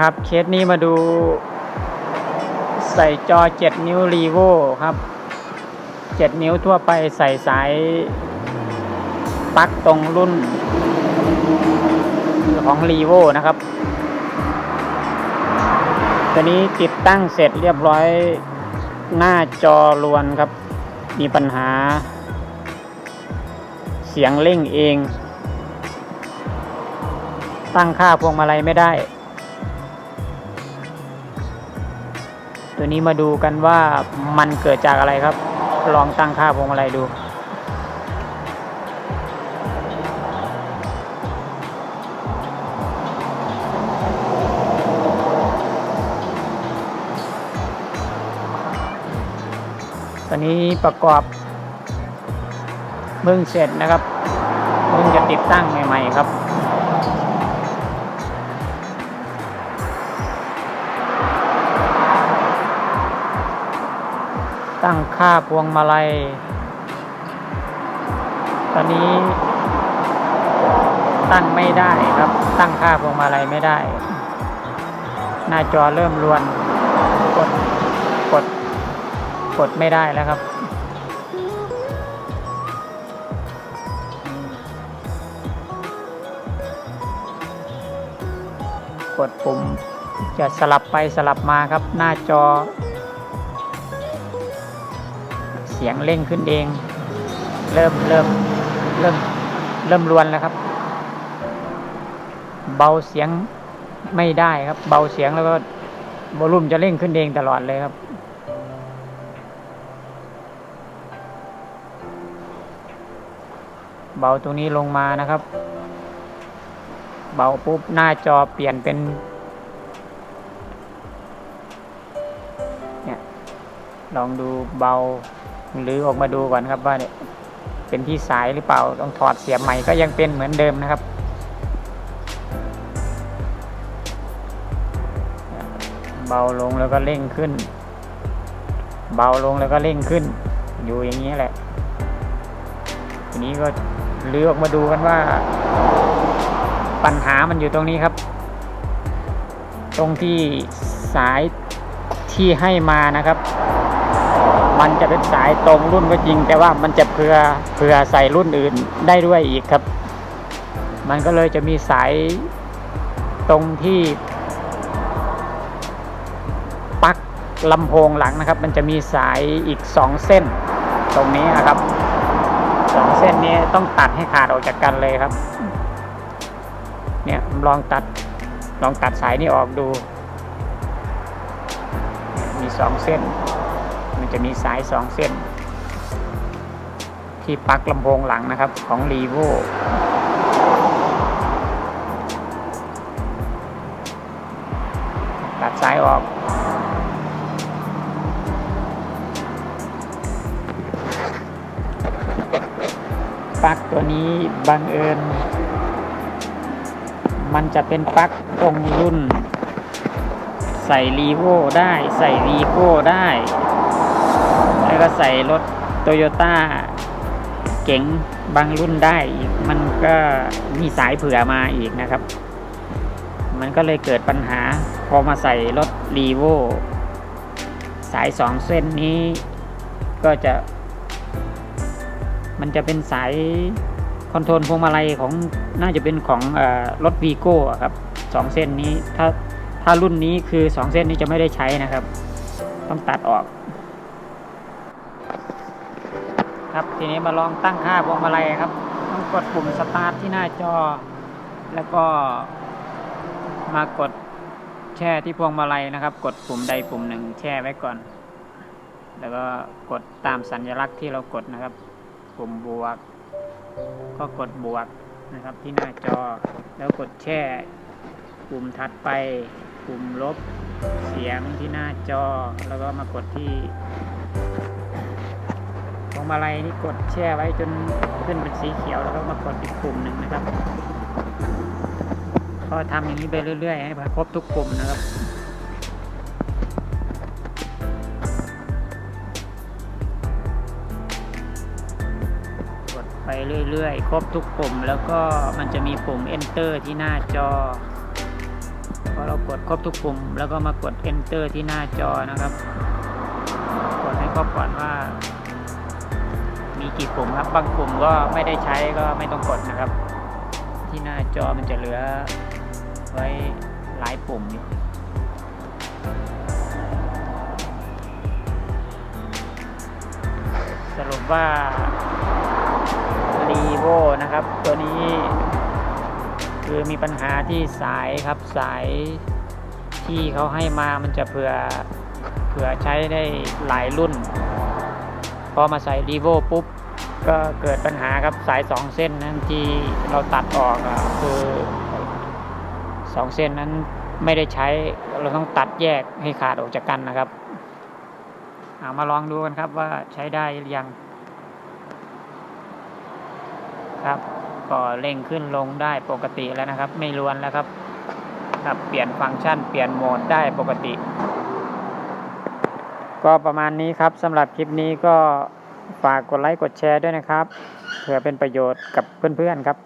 ครับ เคสนี้มาดูใส่จอ 7 นิ้วรีโวครับ 7 นิ้วทั่วไปใส่สายปลั๊กตรงรุ่น ของรีโวนะครับ ตัวนี้ติดตั้งเสร็จเรียบร้อยหน้าจอลวนครับ มีปัญหา เสียงเร่งเอง ตั้งค่าพวงมาลัยไม่ได้ ตัวนี้มาดูกันว่ามันเกิดจากอะไรครับ ลองตั้งค่าพวงมาลัยดูตอนนี้ประกอบเพิ่งเสร็จนะครับเพิ่งจะติดตั้งใหม่ ๆ ครับ ตั้งค่าพวงมาลัย ตอนนี้ ตั้งไม่ได้ครับ ตั้งค่าพวงมาลัยไม่ได้ หน้าจอเริ่มรวน กด กด กดไม่ได้แล้วครับ กดปุ่มจะสลับไปสลับมาครับ หน้าจอ สียงเร่งขึ้นเอง เริ่มเริ่มเริ่มเริ่มรวนแล้วครับ เบาเสียงไม่ได้ครับ เบาเสียงแล้วก็วอลุ่มจะเร่งขึ้นเองตลอดเลยครับ เบาตรงนี้ลงมานะครับ เบาปุ๊บหน้าจอเปลี่ยนเป็นเนี่ยลองดูเบา หรือออกมาดูก่อนครับว่าเนี่ยเป็นที่สายหรือเปล่าต้องถอดเสียบใหม่ก็ยังเป็นเหมือนเดิมนะครับเบาลงแล้วก็เร่งขึ้น เบาลงแล้วก็เร่งขึ้น อยู่อย่างนี้แหละ ทีนี้ก็เลือกมาดูกันว่า ปัญหามันอยู่ตรงนี้ครับ ตรงที่สายที่ให้มานะครับ มันจะเป็นสายตรงรุ่นก็จริง แต่ว่ามันจะเผื่อเผื่อใส่รุ่นอื่นได้ด้วยอีกครับ มันก็เลยจะมีสายตรงที่ปลั๊กลำโพงหลังนะครับ มันจะมีสายอีกสองเส้น ตรงนี้นะครับสองเส้นนี้ต้องตัดให้ขาดออกจากกันเลยครับ เนี่ยลองตัดลองตัดสายนี้ออกดู มีสองเส้น จะมีสายสองเส้น ที่ปลั๊กลำโพงหลังนะครับของ r e v o ตัดสายออกปลั๊กตัวนี้บังเอิญ มันจะเป็นปลั๊กตรงรุ่น ใส่รีโวได้ ใส่รีโก้ได้ แล้วก็ใส่รถโตโยต้าเก๋งบางรุ่นได้อีก มันก็มีสายเผื่อมาอีกนะครับ มันก็เลยเกิดปัญหา พอมาใส่รถรีโวสายสองเส้นนี้ ก็จะ มันจะเป็นสายคอนโทรลพวงมาลัยของน่าจะเป็นของอรถวีโก้ครับสองเส้นนี้ถ้าถ้ารุ่นนี้คือสองเส้นนี้จะไม่ได้ใช้นะครับ ต้องตัดออก ครับทีนี้มาลองตั้งค่าพวงมาลัยครับต้องกดปุ่มสตาร์ทที่หน้าจอ แล้วก็มากดแช่ที่พวงมาลัยนะครับ กดปุ่มใดปุ่มหนึ่งแช่ไว้ก่อน แล้วก็กดตามสัญลักษณ์ที่เรากดนะครับ ปุ่มบวก ก็กดบวกนะครับที่หน้าจอ แล้วกดแช่ ปุ่มถัดไป ปุ่มลบเสียงที่หน้าจอ แล้วก็มากดที่ มาลัยนี่กดแช่ไว้จนขึ้นเป็นสีเขียวแล้วก็มากดอีกปุ่มหนึ่งนะครับ ก็ทำอย่างนี้ไปเรื่อยๆ ให้ครบทุกปุ่มนะครับกดไปเรื่อยๆ ครบทุกปุ่มแล้วก็มันจะมีปุ่ม enter ที่หน้าจอ พอเรากดครบทุกปุ่ม แล้วก็มากด enter ที่หน้าจอนะครับ กดให้ครบก่อนว่า มีกี่ปุ่มครับ บางปุ่มก็ไม่ได้ใช้ก็ไม่ต้องกดนะครับ ที่หน้าจอมันจะเหลือไว้หลายปุ่มอยู่สรุปว่ารีโวนะครับ ตัวนี้คือมีปัญหาที่สายครับสายที่เขาให้มามันจะเผื่อเผื่อใช้ได้หลายรุ่น พอมาใส่รีโวปุ๊บก็เกิดปัญหาครับสายสองเส้นนั้นที่เราตัดออกอคือสองเส้นนั้นไม่ได้ใช้เราต้องตัดแยกให้ขาดออกจากกันนะครับเอามาลองดูกันครับว่าใช้ได้หรือยัง ครับก็เร่งขึ้นลงได้ปกติแล้วนะครับ ไม่ล้วนแล้วครับครับเปลี่ยนฟังก์ชันเปลี่ยนโหมดได้ปกติ ก็ประมาณนี้ครับสำหรับคลิปนี้ก็ฝากกดไลค์กดแชร์ด้วยนะครับ เผื่อเป็นประโยชน์กับเพื่อนๆครับ